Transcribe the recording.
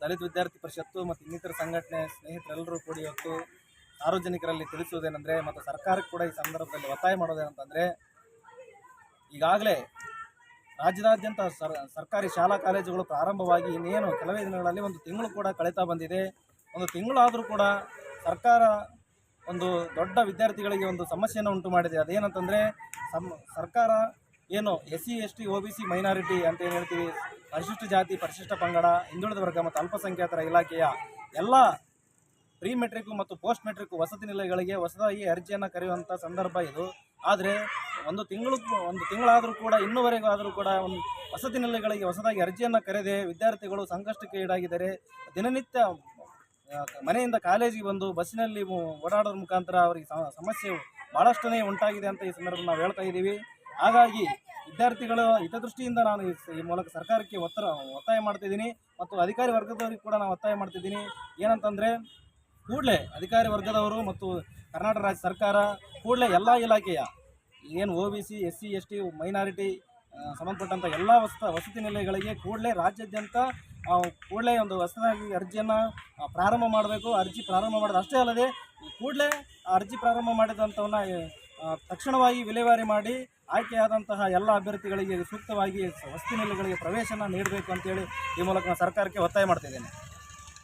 ದಲಿತ ವಿದ್ಯಾರ್ಥಿ ಪರಿಷತ್ತು ಮತ್ತು ಇನ್ನಿತರ ಸಂಘಟನೆ ಸ್ನೇಹಿತರೆಲ್ಲರೂ ಕೂಡಿ ಇವತ್ತು ಸಾರ್ವಜನಿಕರಲ್ಲಿ ತಿಳಿಸುವುದೇನೆಂದರೆ ಮತ್ತು ಸರ್ಕಾರಕ್ಕೆ ಕೂಡ ಈ ಸಂದರ್ಭದಲ್ಲಿ ಒತ್ತಾಯ ಮಾಡೋದೇನಂತಂದರೆ, ಈಗಾಗಲೇ ರಾಜ್ಯದಾದ್ಯಂತ ಸರ್, ಸರ್ಕಾರಿ ಶಾಲಾ ಕಾಲೇಜುಗಳು ಪ್ರಾರಂಭವಾಗಿ ಇನ್ನೇನು ಕೆಲವೇ ದಿನಗಳಲ್ಲಿ ಒಂದು ತಿಂಗಳು ಕೂಡ ಕಳೀತಾ ಬಂದಿದೆ. ಒಂದು ತಿಂಗಳಾದರೂ ಕೂಡ ಸರ್ಕಾರ ಒಂದು ದೊಡ್ಡ ವಿದ್ಯಾರ್ಥಿಗಳಿಗೆ ಒಂದು ಸಮಸ್ಯೆಯನ್ನು ಉಂಟು ಮಾಡಿದೆ. ಅದೇನಂತಂದರೆ ಸರ್ಕಾರ ಏನು S C S T O B C, minority ಅಂತ ಏನು ಹೇಳ್ತೀವಿ ಪರಿಶಿಷ್ಟ ಜಾತಿ, ಪರಿಶಿಷ್ಟ ಪಂಗಡ, ಹಿಂದುಳಿದ ವರ್ಗ ಮತ್ತು ಅಲ್ಪಸಂಖ್ಯಾತರ ಇಲಾಖೆಯ ಎಲ್ಲ ಪ್ರೀ ಮೆಟ್ರಿಕ್ ಮತ್ತು ಪೋಸ್ಟ್ ಮೆಟ್ರಿಕ್ ವಸತಿ ನಿಲಯಗಳಿಗೆ ಹೊಸದಾಗಿ ಅರ್ಜಿಯನ್ನು ಕರೆಯುವಂಥ ಸಂದರ್ಭ ಇದು. ಆದರೆ ಒಂದು ತಿಂಗಳು, ಒಂದು ತಿಂಗಳಾದರೂ ಕೂಡ ಇನ್ನೂವರೆಗೂ ಆದರೂ ಕೂಡ ಒಂದು ವಸತಿ ನಿಲಯಗಳಿಗೆ ಹೊಸದಾಗಿ ಅರ್ಜಿಯನ್ನು ಕರೆದೆ ವಿದ್ಯಾರ್ಥಿಗಳು ಸಂಕಷ್ಟಕ್ಕೆ ಈಡಾಗಿದ್ದಾರೆ. ದಿನನಿತ್ಯ ಮನೆಯಿಂದ ಕಾಲೇಜಿಗೆ ಬಂದು ಬಸ್ಸಿನಲ್ಲಿ ಓಡಾಡೋದ್ರ ಮುಖಾಂತರ ಅವರಿಗೆ ಸಮಸ್ಯೆ ಭಾಳಷ್ಟನೇ ಉಂಟಾಗಿದೆ ಅಂತ ಈ ಸಂದರ್ಭ ನಾವು ಹೇಳ್ತಾ ಇದ್ದೀವಿ. ಹಾಗಾಗಿ ವಿದ್ಯಾರ್ಥಿಗಳ ಹಿತದೃಷ್ಟಿಯಿಂದ ನಾನು ಈ ಮೂಲಕ ಸರ್ಕಾರಕ್ಕೆ ಒತ್ತರ ಒತ್ತಾಯ ಮಾಡ್ತಿದ್ದೀನಿ ಮತ್ತು ಅಧಿಕಾರಿ ವರ್ಗದವರಿಗೆ ಕೂಡ ನಾನು ಒತ್ತಾಯ ಮಾಡ್ತಿದ್ದೀನಿ ಏನಂತಂದರೆ, ಕೂಡಲೇ ಅಧಿಕಾರಿ ವರ್ಗದವರು ಮತ್ತು ಕರ್ನಾಟಕ ರಾಜ್ಯ ಸರ್ಕಾರ ಕೂಡಲೇ ಎಲ್ಲ ಇಲಾಖೆಯ, ಏನು O B C, S C, S T, minority ಸಂಬಂಧಪಟ್ಟಂಥ ಎಲ್ಲ ವಸ್ತ, ವಸತಿ ನಿಲಯಗಳಿಗೆ ಕೂಡಲೇ ರಾಜ್ಯಾದ್ಯಂತ ಕೂಡಲೇ ಒಂದು ವಸತಿ ಅರ್ಜಿಯನ್ನು ಪ್ರಾರಂಭ ಮಾಡಬೇಕು. ಅರ್ಜಿ ಪ್ರಾರಂಭ ಮಾಡೋದು ಅಷ್ಟೇ ಅಲ್ಲದೆ ಕೂಡಲೇ ಅರ್ಜಿ ಪ್ರಾರಂಭ ಮಾಡಿದಂಥವನ್ನ ತಕ್ಷಣವಾಗಿ ವಿಲೇವಾರಿ ಮಾಡಿ ಆಯ್ಕೆಯಾದಂತಹ ಎಲ್ಲ ಅಭ್ಯರ್ಥಿಗಳಿಗೆ ಸೂಕ್ತವಾಗಿ ವಸ್ತು ನಿಲಯಗಳಿಗೆ ಪ್ರವೇಶನ ನೀಡಬೇಕು ಅಂತೇಳಿ ಈ ಮೂಲಕ ಸರ್ಕಾರಕ್ಕೆ ಒತ್ತಾಯ ಮಾಡ್ತಿದ್ದೇನೆ.